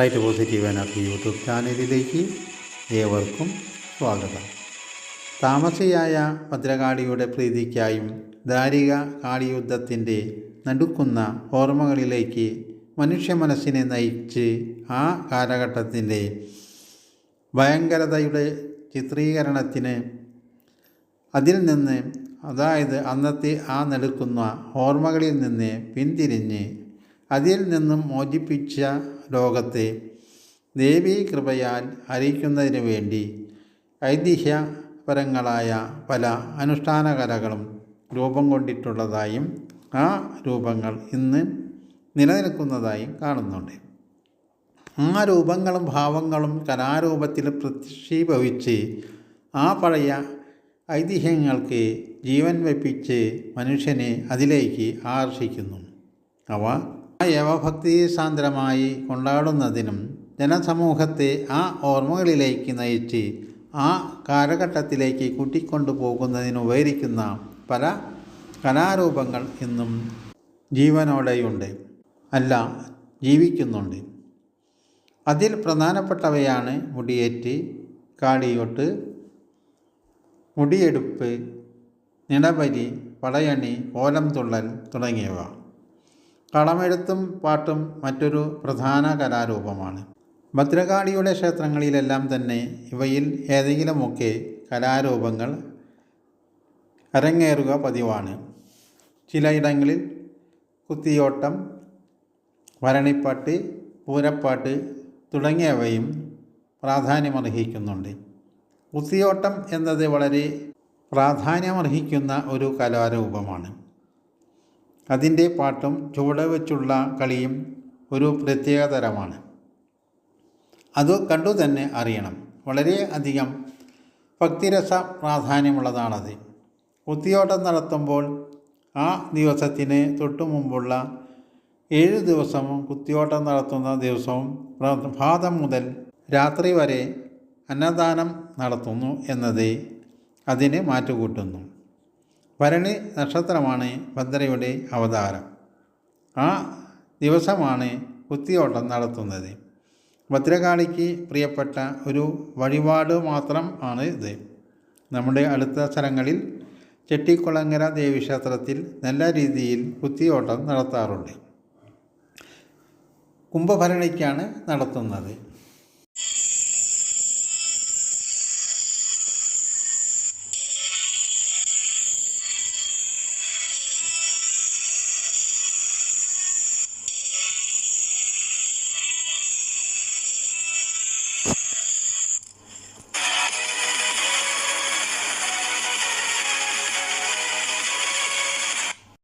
Right positive energy YouTube ചാനലിലേക്ക് ഏവർക്കും സ്വാഗതം. താമസിയായ ഭദ്രകാളിയുടെ പ്രീതിക്കായും ദാരിക കാളിയുദ്ധത്തിന്റെ നടുക്കുന്ന ഓർമ്മകളിലേക്ക് മനുഷ്യ മനസ്സിനെ നയിച്ച് ആ കാലഘട്ടത്തിന്റെ ഭയങ്കരതയുടെ ചിത്രീകരണത്തിന് അതിൽ നിന്ന് അതായത് അന്നത്തെ ആ നടുക്കുന്ന ഓർമ്മകളിൽ നിന്ന് പിന്തിരിഞ്ഞ് അതിൽ നിന്നും മോചിപ്പിച്ച ലോകത്തെ ദേവീ കൃപയാൽ അറിയിക്കുന്നതിന് വേണ്ടി ഐതിഹ്യപരങ്ങളായ പല അനുഷ്ഠാന കലകളും രൂപം കൊണ്ടിട്ടുള്ളതായും ആ രൂപങ്ങൾ ഇന്ന് നിലനിൽക്കുന്നതായും കാണുന്നുണ്ട്. ആ രൂപങ്ങളും ഭാവങ്ങളും കലാരൂപത്തിൽ പ്രതിഷ്ഠീഭവിച്ച് ആ പഴയ ഐതിഹ്യങ്ങൾക്ക് ജീവൻ വെപ്പിച്ച് മനുഷ്യനെ അതിലേക്ക് ആകർഷിക്കുന്നു. അവ യവഭക്തി സാന്ദ്രമായി കൊണ്ടാടുന്നതിനും ജനസമൂഹത്തെ ആ ഓർമ്മകളിലേക്ക് നയിച്ച് ആ കാലഘട്ടത്തിലേക്ക് കൂട്ടിക്കൊണ്ടു പോകുന്നതിനുപകരിക്കുന്ന പല കലാരൂപങ്ങൾ ഇന്നും ജീവനോടെയുണ്ട്. അല്ല ജീവിക്കുന്നുണ്ട്. അതിൽ പ്രധാനപ്പെട്ടവയാണ് മുടിയേറ്റ് കാടിയോട്ട് മുടിയെടുപ്പ് നിണപരി പടയണി കോലം തുള്ളൽ തുടങ്ങിയവ. കളമെഴുത്തും പാട്ടും മറ്റൊരു പ്രധാന കലാരൂപമാണ്. ഭദ്രകാളിയുടെ ക്ഷേത്രങ്ങളിലെല്ലാം തന്നെ ഇവയിൽ ഏതെങ്കിലുമൊക്കെ കലാരൂപങ്ങൾ അരങ്ങേറുക പതിവാണ്. ചിലയിടങ്ങളിൽ കുത്തിയോട്ടം ഭരണിപ്പാട്ട് പൂരപ്പാട്ട് തുടങ്ങിയവയും പ്രാധാന്യമർഹിക്കുന്നുണ്ട്. കുത്തിയോട്ടം എന്നത് വളരെ പ്രാധാന്യമർഹിക്കുന്ന ഒരു കലാരൂപമാണ്. അതിന്റെ പാട്ടും ചുവട് വെച്ചുള്ള കളിയും ഒരു പ്രത്യേക തരമാണ്. അത് കണ്ടു തന്നെ അറിയണം. വളരെ അധികം ഭക്തിരസ പ്രാധാന്യമുള്ളതാണത്. കുത്തിയോട്ടം നടത്തുമ്പോൾ ആ ദിവസത്തിന് തൊട്ടു മുമ്പുള്ള ഏഴ് ദിവസവും കുത്തിയോട്ടം നടത്തുന്ന ദിവസവും പ്രഭാതം മുതൽ രാത്രി വരെ അന്നദാനം നടത്തുന്നു എന്നത് അതിന് മാറ്റുകൂട്ടുന്നു. ഭരണി നക്ഷത്രമാണ് ഭദ്രയുടെ അവതാരം. ആ ദിവസമാണ് കുത്തിയോട്ടം നടത്തുന്നത്. ഭദ്രകാളിക്ക് പ്രിയപ്പെട്ട ഒരു വഴിപാട് മാത്രം ആണ് ഇത്. നമ്മുടെ അടുത്ത സ്ഥലങ്ങളിൽ ചെട്ടിക്കുളങ്ങര ദേവീക്ഷേത്രത്തിൽ നല്ല രീതിയിൽ കുത്തിയോട്ടം നടത്താറുണ്ട്. കുംഭഭരണിക്കാണ് നടത്തുന്നത്.